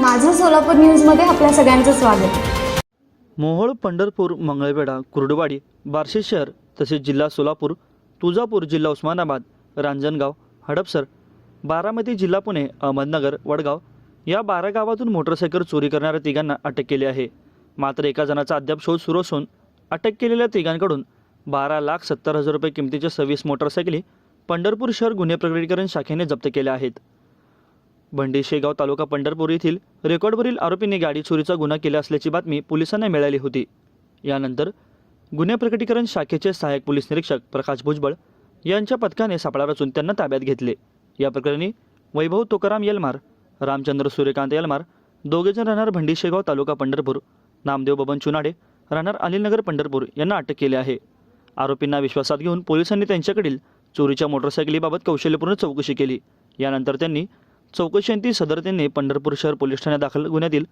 माझं सोलापूर न्यूजमध्ये आपल्या सगळ्यांचं स्वागत. मोहोळ पंढरपूर मंगळवेढा कुर्डवाडी बार्शी शहर तसेच जिल्हा सोलापूर तुळजापूर जिल्हा उस्मानाबाद रांजणगाव हडपसर बारामती जिल्हा पुणे अहमदनगर वडगाव या बारा गावातून मोटरसायकल चोरी करणाऱ्या तिघांना अटक केली आहे. मात्र एका जणाचा अद्याप शोध सुरू असून अटक केलेल्या तिघांकडून बारा लाख सत्तर हजार रुपये किमतीच्या सव्वीस मोटरसायकली पंढरपूर शहर गुन्हे प्रकटीकरण शाखेने जप्त केल्या आहेत. भंडी शेगाव तालुका पंढरपूर येथील रेकॉर्डवरील आरोपींनी गाडी चोरीचा गुन्हा केला असल्याची बातमी पोलिसांना मिळाली होती. यानंतर गुन्हे प्रकटीकरण शाखेचे सहाय्यक पोलीस निरीक्षक प्रकाश भुजबळ यांच्या पथकाने सापळा रचून त्यांना ताब्यात घेतले. या प्रकरणी वैभव तुकाराम यलमार रामचंद्र सूर्यकांत यलमार दोघेजण राहणार भंडी शेगाव तालुका पंढरपूर नामदेव बबन चुनाडे राहणार अनिलनगर पंढरपूर यांना अटक केली आहे. आरोपींना विश्वासात घेऊन पोलिसांनी त्यांच्याकडील चोरीच्या मोटरसायकलीबाबत कौशल्यपूर्ण चौकशी केली. यानंतर त्यांनी चौकशीअंती सदरतेने पंढरपूर शहर पोलीस ठाण्यात दाखल गुन्ह्यातील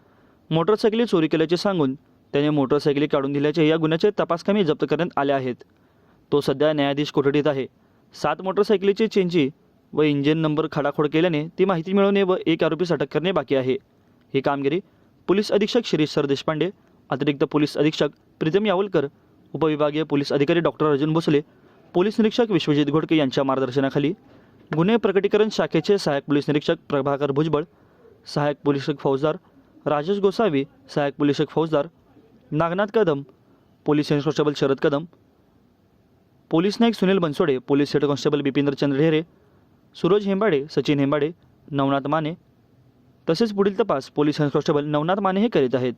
मोटरसायकली चोरी केल्याचे सांगून त्याने मोटरसायकली काढून दिल्याचे या गुन्ह्याचे तपासकामी जप्त करण्यात आले आहेत. तो सध्या न्यायाधीश कोठडीत आहे. सात मोटरसायकलीची चेंजी व इंजिन नंबर खडाखोड केल्याने ती माहिती मिळवणे व एक आरोपीस अटक करणे बाकी आहे. ही कामगिरी पोलीस अधीक्षक शिरीष सर देशपांडे अतिरिक्त पोलीस अधीक्षक प्रीतम यावलकर उपविभागीय पोलीस अधिकारी डॉक्टर अर्जुन भोसले पोलीस निरीक्षक विश्वजित घोडके यांच्या मार्गदर्शनाखाली गुन्हे प्रकटीकरण शाखेचे सहाय्यक पोलीस निरीक्षक प्रभाकर भुजबळ सहाय्यक पोलीस फौजदार राजेश गोसावी सहाय्यक पोलीस फौजदार Nagnath Kadam police head constable Sharad Kadam police Naik Sunil Bansode police head constable Bipindra Chandra Dhere Suraj Hembade Sachin Hembade Navnath Mane तसेच पुढील तपास police head constable Navnath Mane हे करीत आहेत.